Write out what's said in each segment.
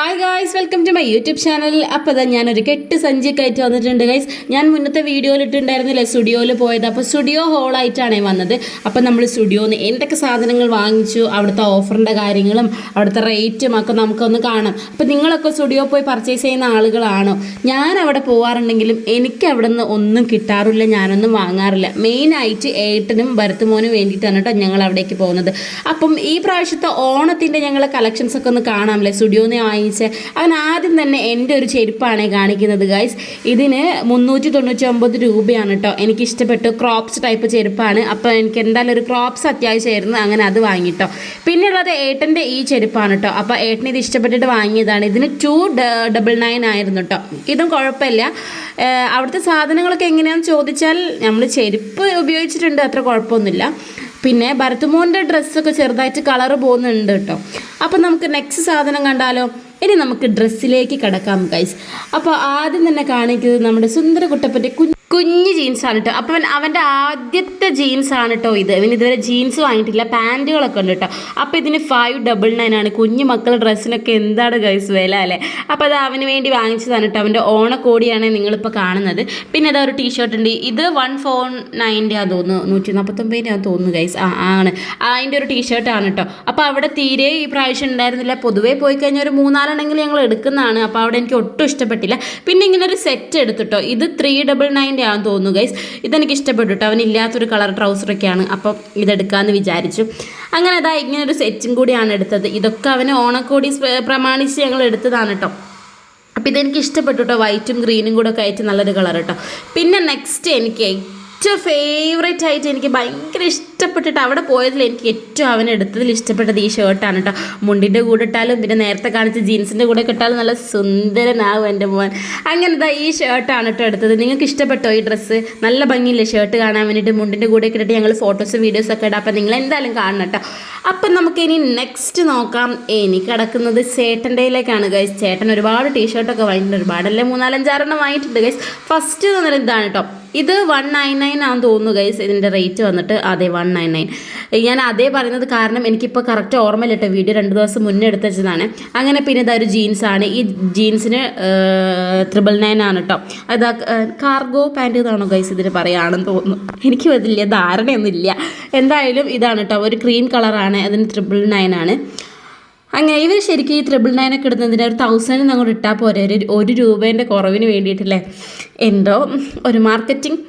Hi guys welcome to my YouTube channel അപ്പോൾ അതാ ഞാനൊരു കെട്ട് സഞ്ചിയൊക്കെ ആയിട്ട് വന്നിട്ടുണ്ട് ഗൈസ് ഞാൻ മുന്നത്തെ വീഡിയോയിൽ ഇട്ടുണ്ടായിരുന്നില്ലേ സ്റ്റുഡിയോയിൽ പോയത്. അപ്പോൾ സ്റ്റുഡിയോ ഹോളായിട്ടാണ് വന്നത്. അപ്പോൾ നമ്മൾ സ്റ്റുഡിയോന്ന് എന്തൊക്കെ സാധനങ്ങൾ വാങ്ങിച്ചു അവിടുത്തെ ഓഫറിന്റെ കാര്യങ്ങളും അവിടുത്തെ റേറ്റും ഒക്കെ നമുക്കൊന്ന് കാണാം. അപ്പോൾ നിങ്ങളൊക്കെ സ്റ്റുഡിയോ പോയി പർച്ചേസ് ചെയ്യുന്ന ആളുകളാണോ? ഞാൻ അവിടെ പോകാറുണ്ടെങ്കിലും എനിക്ക് അവിടെ നിന്ന് ഒന്നും കിട്ടാറില്ല ഞാനൊന്നും വാങ്ങാറില്ല. മെയിനായിട്ട് ഏട്ടനും ഭരത്തുമോനും വേണ്ടിയിട്ടാണ് കേട്ടോ ഞങ്ങൾ അവിടേക്ക് പോകുന്നത്. അപ്പം ഈ പ്രാവശ്യത്തെ ഓണത്തിന്റെ ഞങ്ങളെ കളക്ഷൻസ് ഒക്കെ ഒന്ന് കാണാമല്ലേ സ്റ്റുഡിയോന്ന് വാങ്ങിച്ച് അവൻ ആദ്യം തന്നെ എന്റെ ഒരു ചെരുപ്പാണ് കാണിക്കുന്നത് ഗൈസ് ഇതിന് മുന്നൂറ്റി തൊണ്ണൂറ്റി ഒമ്പത് രൂപയാണ് കേട്ടോ എനിക്ക് ഇഷ്ടപ്പെട്ടു ക്രോപ്സ് ടൈപ്പ് ചെരുപ്പാണ്. അപ്പോൾ എനിക്ക് എന്തായാലും ഒരു ക്രോപ്സ് അത്യാവശ്യമായിരുന്നു. അങ്ങനെ അത് വാങ്ങിട്ടോ പിന്നെയുള്ളത് ഏട്ടന്റെ ഈ ചെരുപ്പാണ് കേട്ടോ അപ്പോൾ ഏട്ടന് ഇത് ഇഷ്ടപ്പെട്ടിട്ട് വാങ്ങിയതാണ്. ഇതിന് ടു ഡബിൾ നയൻ ആയിരുന്നു കേട്ടോ ഇതും കുഴപ്പമില്ല. അവിടുത്തെ സാധനങ്ങളൊക്കെ എങ്ങനെയാണെന്ന് ചോദിച്ചാൽ നമ്മൾ ചെരുപ്പ് ഉപയോഗിച്ചിട്ടുണ്ട്. അത്ര കുഴപ്പമൊന്നുമില്ല. പിന്നെ ഭരത്തുമോന്റെ ഡ്രസ്സൊക്കെ ചെറുതായിട്ട് കളറ് പോകുന്നുണ്ട് കേട്ടോ അപ്പം നമുക്ക് നെക്സ്റ്റ് സാധനം കണ്ടാലോ? ഇനി നമുക്ക് ഡ്രസ്സിലേക്ക് കടക്കാം ഗൈസ് അപ്പോൾ ആദ്യം തന്നെ കാണിക്കുന്നത് നമ്മുടെ സുന്ദര കുട്ടപ്പന്റെ കുഞ്ഞ് കുഞ്ഞ് ജീൻസാണ് കേട്ടോ അപ്പം അവൻ അവന്റെ ആദ്യത്തെ ജീൻസാണ് കേട്ടോ ഇത്. ഇവൻ ഇതുവരെ ജീൻസ് വാങ്ങിയിട്ടില്ല പാന്റുകളൊക്കെ ഉണ്ട് കേട്ടോ അപ്പോൾ ഇതിന് ഫൈവ് ഡബിൾ നയൻ ആണ്. കുഞ്ഞു മക്കളുടെ ഡ്രസ്സിനൊക്കെ എന്താണ് ഗൈസ് വില അല്ലേ? അപ്പോൾ അത് അവന് വേണ്ടി വാങ്ങിച്ചതാണ് കേട്ടോ അവന്റെ ഓണക്കോടിയാണ് നിങ്ങളിപ്പോൾ കാണുന്നത്. പിന്നെ അതാ ഒരു ടീഷർട്ട് ഉണ്ട്. ഇത് വൺ ഫോർ നയന്റെ ആ തോന്നുന്നു. നൂറ്റി നാൽപ്പത്തൊമ്പതിന്റെ ആ തോന്നുന്നു ഗൈസ് ആ ആണ്. അതിന്റെ ഒരു ടീഷർട്ടാണ് കേട്ടോ അപ്പോൾ അവിടെ തീരെ ഈ പ്രാവശ്യം ഉണ്ടായിരുന്നില്ല. പൊതുവേ പോയി കഴിഞ്ഞാൽ ഒരു മൂന്നാലെണ്ണെങ്കിലും ഞങ്ങൾ എടുക്കുന്നതാണ്. അപ്പോൾ അവിടെ എനിക്ക് ഒട്ടും ഇഷ്ടപ്പെട്ടില്ല. പിന്നെ ഇങ്ങനെ ഒരു സെറ്റ് എടുത്തിട്ടോ ഇത് ത്രീ ഡബിൾ നയന്റെ ആണെന്ന് തോന്നുന്നു ഗൈസ് ഇതെനിക്ക് ഇഷ്ടപ്പെട്ടു കേട്ടോ അവനില്ലാത്തൊരു കളർ ട്രൗസറൊക്കെയാണ് അപ്പം ഇതെടുക്കാമെന്ന് വിചാരിച്ചു. അങ്ങനെ അതാ ഇങ്ങനെ ഒരു സെറ്റും കൂടിയാണ് എടുത്തത്. ഇതൊക്കെ അവന് ഓണക്കോടി പ്രമാണിച്ച് ഞങ്ങൾ എടുത്തതാണ് കേട്ടോ അപ്പോൾ ഇതെനിക്ക് ഇഷ്ടപ്പെട്ടു കേട്ടോ വൈറ്റും ഗ്രീനും കൂടെ ഒക്കെ ആയിട്ട് നല്ലൊരു കളർ കേട്ടോ പിന്നെ നെക്സ്റ്റ് എനിക്ക് ഏറ്റവും ഫേവറേറ്റ് ആയിട്ട് എനിക്ക് ഭയങ്കര ഇഷ്ടപ്പെട്ടിട്ട് അവിടെ പോയതിൽ എനിക്ക് ഏറ്റവും അവൻ എടുത്തതിൽ ഇഷ്ടപ്പെട്ടത് ഈ ഷർട്ടാണ് കേട്ടോ മുണ്ടിന്റെ കൂടെ ഇട്ടാലും പിന്നെ നേരത്തെ കാണിച്ച ജീൻസിന്റെ കൂടെ കിട്ടാലും നല്ല സുന്ദരനാവും എന്റെ മോൻ. അങ്ങനത്തെ ഈ ഷർട്ടാണ് കേട്ടോ എടുത്തത്. നിങ്ങൾക്ക് ഇഷ്ടപ്പെട്ടോ ഈ ഡ്രസ്സ് നല്ല ഭംഗിയില്ലേ ഷർട്ട് കാണാൻ വേണ്ടിയിട്ട്? മുണ്ടിന്റെ കൂടെ ഒക്കെ ഇട്ടിട്ട് ഞങ്ങൾ ഫോട്ടോസും വീഡിയോസൊക്കെ ഇടാം. അപ്പം നിങ്ങൾ എന്തായാലും കാണണം കേട്ടോ അപ്പം നമുക്ക് ഇനി നെക്സ്റ്റ് നോക്കാം. എനിക്ക് കിടക്കുന്നത് ചേട്ടന്റെയിലേക്കാണ് ഗൈസ് ചേട്ടൻ ഒരുപാട് ടീഷർട്ടൊക്കെ വാങ്ങിയിട്ടുണ്ട്. ഒരുപാടല്ലേ? മൂന്നാലഞ്ചാറെണ്ണം വാങ്ങിയിട്ടുണ്ട് ഗൈസ് ഫസ്റ്റ് തന്നെ ഇതാണ് കേട്ടോ ഇത് വൺ നയൻ നയൻ ആണെന്ന് തോന്നുന്നു ഗൈസ് ഇതിന്റെ റേറ്റ് വന്നിട്ട് അതെ വൺ നയൻ നയൻ ഞാൻ അതേ പറയുന്നത് കാരണം എനിക്കിപ്പോൾ കറക്റ്റ് ഓർമ്മയില്ല കേട്ടോ വീഡിയോ രണ്ട് ദിവസം മുന്നേ എടുത്ത് വെച്ചതാണ്. അങ്ങനെ പിന്നെ ഇതൊരു ജീൻസാണ് ഈ ജീൻസിന് ത്രിബിൾ നയൻ ആണ് കേട്ടോ അത് കാർഗോ പാന്റ് ഇതാണോ ഗൈസ് ഇതിന് പറയുകയാണെന്ന് തോന്നുന്നു. എനിക്ക് വലിയ ധാരണയൊന്നുമില്ല. എന്തായാലും ഇതാണ് കേട്ടോ ഒരു ക്രീം കളറാണ് അതിന് ത്രിബിൾ നയൻ ആണ്. അങ്ങനെ ഇവർ ശരിക്കും ഈ ത്രിബിൾ നയനൊക്കെ ഇടുന്നതിന് ഒരു തൗസൻഡ് അങ്ങോട്ട് ഇട്ടാൽ പോരെ? ഒരു ഒരു രൂപേന്റെ കുറവിന് വേണ്ടിയിട്ടല്ലേ? എന്തോ ഒരു മാർക്കറ്റിംഗ്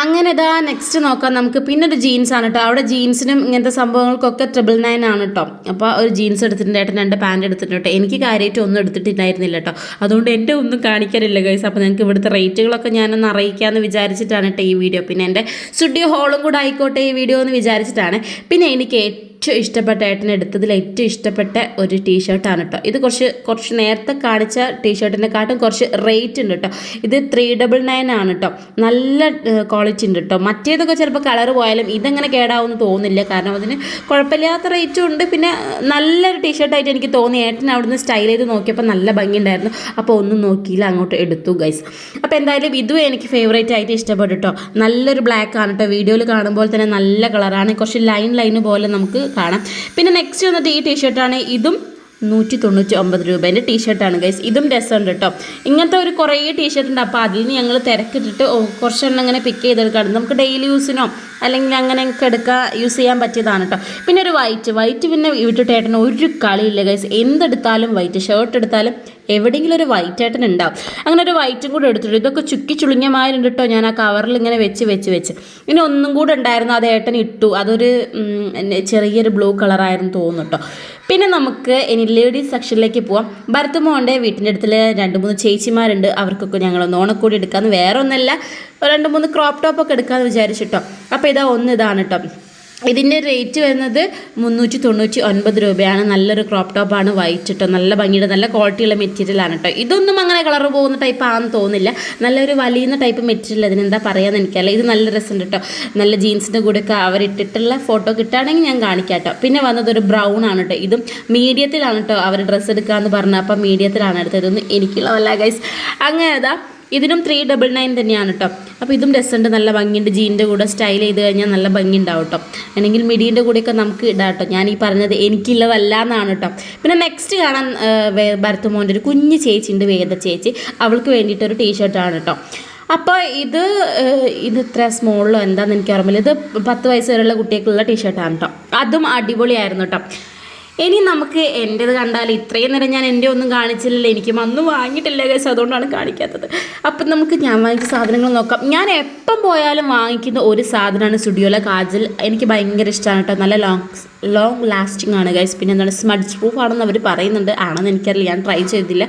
അങ്ങനെ ഇതാ നെക്സ്റ്റ് നോക്കാം നമുക്ക്. പിന്നെ ഒരു ജീൻസ് ആണ് കേട്ടോ അവിടെ ജീൻസിനും ഇങ്ങനത്തെ സംഭവങ്ങൾക്കൊക്കെ ട്രിപ്പിൾ നയൻ ആണ് കേട്ടോ അപ്പോൾ ഒരു ജീൻസ് എടുത്തിട്ടുണ്ട്. ഏട്ടൻ രണ്ട് പാന്റ് എടുത്തിട്ടുണ്ട് എനിക്ക് കാര്യമായിട്ട് ഒന്നും എടുത്തിട്ടുണ്ടായിരുന്നില്ല കേട്ടോ അതുകൊണ്ട് എന്റെ ഒന്നും കാണിക്കാനില്ല ഗൈസ് അപ്പോൾ നിങ്ങൾക്ക് ഇവിടുത്തെ റേറ്റുകളൊക്കെ ഞാനൊന്ന് അറിയിക്കാമെന്ന് വിചാരിച്ചിട്ടാണ് കേട്ടോ ഈ വീഡിയോ പിന്നെ എന്റെ സ്റ്റുഡിയോ ഹോളും കൂടെ ആയിക്കോട്ടെ ഈ വീഡിയോ എന്ന് വിചാരിച്ചിട്ടാണ്. പിന്നെ എനിക്ക് ഏറ്റവും ഇഷ്ടപ്പെട്ട ഏട്ടൻ എടുത്തതിൽ ഏറ്റവും ഇഷ്ടപ്പെട്ട ഒരു ടീഷർട്ടാണ് കേട്ടോ ഇത് കുറച്ച് കുറച്ച് നേരത്തെ കാണിച്ച ടീഷർട്ടിനെക്കാട്ടും കുറച്ച് റേറ്റ് ഉണ്ട് കേട്ടോ ഇത് ത്രീ ഡബിൾ നയൻ ആണ് കേട്ടോ നല്ല ക്വാളിറ്റി ഉണ്ട് കേട്ടോ മറ്റേതൊക്കെ ചിലപ്പോൾ കളർ പോയാലും ഇതങ്ങനെ കേടാവുമെന്ന് തോന്നില്ല കാരണം അതിന് കുഴപ്പമില്ലാത്ത റേറ്റും ഉണ്ട്. പിന്നെ നല്ലൊരു ടീഷർട്ടായിട്ട് എനിക്ക് തോന്നി. ഏട്ടൻ അവിടുന്ന് സ്റ്റൈൽ ചെയ്ത് നോക്കിയപ്പോൾ നല്ല ഭംഗിയുണ്ടായിരുന്നു. അപ്പോൾ ഒന്നും നോക്കിയില്ല. അങ്ങോട്ട് എടുത്തു ഗൈസ് അപ്പോൾ എന്തായാലും ഇതും എനിക്ക് ഫേവറേറ്റ് ആയിട്ട് ഇഷ്ടപ്പെട്ടു കേട്ടോ നല്ലൊരു ബ്ലാക്ക് ആണ് കേട്ടോ വീഡിയോയിൽ കാണുമ്പോൾ തന്നെ നല്ല കളറാണ് കുറച്ച് ലൈൻ ലൈൻ പോലെ നമുക്ക് കാണാം. പിന്നെ നെക്സ്റ്റ് വന്നിട്ട് ഈ ടീഷർട്ടാണ് ഇതും നൂറ്റി തൊണ്ണൂറ്റി ഒമ്പത് രൂപേന്റെ ടീഷർട്ടാണ് ഗൈസ് ഇതും രസമുണ്ട് കേട്ടോ ഇങ്ങനത്തെ ഒരു കുറേ ടീഷർട്ട് ഉണ്ട് അപ്പോൾ അതിൽ നിന്ന് ഞങ്ങൾ തിരക്കിട്ടിട്ട് കുറച്ചെണ്ണം ഇങ്ങനെ പിക്ക് ചെയ്തെടുക്കാണ് നമുക്ക് ഡെയിലി യൂസിനോ അല്ലെങ്കിൽ അങ്ങനെ അങ്ങനെയൊക്കെ എടുക്കാൻ യൂസ് ചെയ്യാൻ പറ്റിയതാണ് കേട്ടോ പിന്നെ ഒരു വൈറ്റ് വൈറ്റ് പിന്നെ വിട്ടിട്ട് ഏട്ടന് ഒരു കളിയില്ല ഗൈസ് എന്തെടുത്താലും വൈറ്റ് ഷർട്ട് എടുത്താലും എവിടെയെങ്കിലും ഒരു വൈറ്റ് ഏട്ടൻ ഉണ്ടാവും. അങ്ങനെ ഒരു വൈറ്റും കൂടെ എടുത്തിട്ട് ഇതൊക്കെ ചുക്കി ചുളുങ്ങിയമാരുണ്ട് കേട്ടോ ഞാൻ ആ കവറിൽ ഇങ്ങനെ വെച്ച് വെച്ച് വെച്ച്. ഇനി ഒന്നും കൂടെ ഉണ്ടായിരുന്നു അത് ഏട്ടൻ ഇട്ടു. അതൊരു ചെറിയൊരു ബ്ലൂ കളറായിരുന്നു തോന്നുന്നു കേട്ടോ പിന്നെ നമുക്ക് ഇനി ലേഡീസ് സെക്ഷനിലേക്ക് പോവാം. ഭരത്തുമോന്റെ വീട്ടിന്റെ അടുത്തിൽ രണ്ട് മൂന്ന് ചേച്ചിമാരുണ്ട്. അവർക്കൊക്കെ ഞങ്ങളൊന്ന് ഓണക്കൂടി എടുക്കാമെന്ന് വേറെ ഒന്നല്ല രണ്ട് മൂന്ന് ക്രോപ്പ് ടോപ്പൊക്കെ എടുക്കാമെന്ന് വിചാരിച്ചിട്ടോ. അപ്പോൾ ഇതാ ഒന്ന് ഇതാണ് കേട്ടോ ഇതിന്റെ റേറ്റ് വരുന്നത് മുന്നൂറ്റി തൊണ്ണൂറ്റി ഒൻപത് രൂപയാണ്. നല്ലൊരു ക്രോപ്പ് ടോപ്പാണ് വൈറ്റ് കേട്ടോ നല്ല ഭംഗിയുടെ നല്ല ക്വാളിറ്റിയുള്ള മെറ്റീരിയലാണ് കേട്ടോ ഇതൊന്നും അങ്ങനെ കളർ പോകുന്ന ടൈപ്പ് ആണെന്ന് തോന്നുന്നില്ല. നല്ലൊരു വലിയുന്ന ടൈപ്പ് മെറ്റീരിയൽ അതിനെന്താ പറയാന്ന് എനിക്കല്ല ഇത് നല്ല രസമുണ്ട് കേട്ടോ നല്ല ജീൻസിന്റെ കൂടെയൊക്കെ അവരിട്ടിട്ടുള്ള ഫോട്ടോ കിട്ടുകയാണെങ്കിൽ ഞാൻ കാണിക്കാം കേട്ടോ പിന്നെ വന്നത് ഒരു ബ്രൗൺ ആണ് കേട്ടോ ഇതും മീഡിയത്തിലാണ് കേട്ടോ അവർ ഡ്രസ്സ് എടുക്കാമെന്ന് പറഞ്ഞാൽ അപ്പം മീഡിയത്തിലാണ് എടുത്തത് ഇതൊന്നും എനിക്കുള്ളതല്ല ഗൈസ് അങ്ങനെ ഇതിനും ത്രീ ഡബിൾ നയൻ തന്നെയാണ് കേട്ടോ അപ്പോൾ ഇതും രസമുണ്ട്. നല്ല ഭംഗിയുണ്ട്. ജീന്റെ കൂടെ സ്റ്റൈൽ ചെയ്ത് കഴിഞ്ഞാൽ നല്ല ഭംഗി ഉണ്ടാവും കേട്ടോ അല്ലെങ്കിൽ മിടീന്റെ കൂടെയൊക്കെ നമുക്ക് ഇടാം കേട്ടോ ഞാൻ ഈ പറഞ്ഞത് എനിക്കുള്ളതല്ല എന്നാണ് കേട്ടോ പിന്നെ നെക്സ്റ്റ് കാണാൻ ഭരത് മോന്റെ ഒരു കുഞ്ഞ് ചേച്ചി ഉണ്ട് വേദ ചേച്ചി. അവൾക്ക് വേണ്ടിയിട്ടൊരു ടീഷർട്ടാണ് കേട്ടോ അപ്പോൾ ഇത് ഇത് ഇത്ര സ്മോളിലോ എന്താണെന്ന് എനിക്ക് ഓർമ്മയില്ല ഇത് പത്ത് വയസ്സ് വരെയുള്ള കുട്ടികൾക്കുള്ള ടീഷർട്ടാണ് കേട്ടോ അതും അടിപൊളിയായിരുന്നു കേട്ടോ ഇനി നമുക്ക് എന്റേത് കണ്ടാൽ ഇത്രയും നേരം ഞാൻ എന്റെ ഒന്നും കാണിച്ചില്ലല്ലോ. എനിക്ക് വന്നു വാങ്ങിയിട്ടില്ല കേസ് അതുകൊണ്ടാണ് കാണിക്കാത്തത്. അപ്പം നമുക്ക് ഞാൻ വാങ്ങിച്ച സാധനങ്ങൾ നോക്കാം. ഞാൻ എപ്പം പോയാലും വാങ്ങിക്കുന്ന ഒരു സാധനമാണ് സ്റ്റുഡിയോയിലെ കാജൽ. എനിക്ക് ഭയങ്കര ഇഷ്ടമാണ് കേട്ടോ നല്ല ലോങ് ലോങ് ലാസ്റ്റിംഗ് ആണ് ഗൈസ് പിന്നെ എന്താണ്? സ്മഡ്ജ് പ്രൂഫ് ആണെന്ന് അവർ പറയുന്നുണ്ട്. ആണെന്ന് എനിക്കറിയില്ല. ഞാൻ ട്രൈ ചെയ്തില്ല.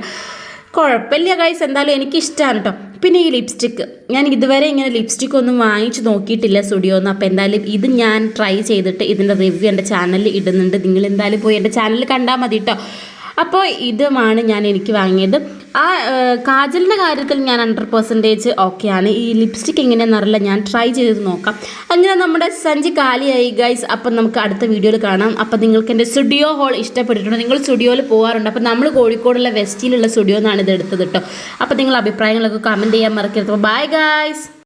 കുഴപ്പമില്ല ഗൈസ് എന്തായാലും എനിക്കിഷ്ടമാണ് കേട്ടോ പിന്നെ ഈ ലിപ്സ്റ്റിക്ക് ഞാൻ ഇതുവരെ ഇങ്ങനെ ലിപ്സ്റ്റിക് ഒന്നും വാങ്ങിച്ചു നോക്കിയിട്ടില്ല സ്റ്റുഡിയോന്ന് അപ്പോൾ എന്തായാലും ഇത് ഞാൻ ട്രൈ ചെയ്തിട്ട് ഇതിന്റെ റിവ്യൂ എന്റെ ചാനലിൽ ഇടുന്നുണ്ട്. നിങ്ങൾ എന്തായാലും പോയി എന്റെ ചാനലിൽ കണ്ടാൽ മതി കേട്ടോ അപ്പോൾ ഇതുമാണ് ഞാൻ എനിക്ക് വാങ്ങിയത്. ആ കാജലിന്റെ കാര്യത്തിൽ ഞാൻ ഹൺഡ്രഡ് പെർസെന്റേജ് ഓക്കെയാണ് ഈ ലിപ്സ്റ്റിക് എങ്ങനെയാണെന്നറിയില്ല ഞാൻ ട്രൈ ചെയ്ത് നോക്കാം. അങ്ങനെ നമ്മുടെ സഞ്ചി കാലിയായി ഗൈസ് അപ്പം നമുക്ക് അടുത്ത വീഡിയോയിൽ കാണാം. അപ്പം നിങ്ങൾക്ക് എന്റെ സ്റ്റുഡിയോ ഹോൾ ഇഷ്ടപ്പെട്ടിട്ടുണ്ട്. നിങ്ങൾ സ്റ്റുഡിയോയിൽ പോകാറുണ്ട് അപ്പം നമ്മൾ കോഴിക്കോടുള്ള വെസ്റ്റിലുള്ള സ്റ്റുഡിയോ എന്നാണ് ഇത് എടുത്തത് കേട്ടോ അപ്പം നിങ്ങൾ അഭിപ്രായങ്ങളൊക്കെ കമന്റ് ചെയ്യാൻ മറക്കരുത്. അപ്പോൾ ബൈ ഗൈസ്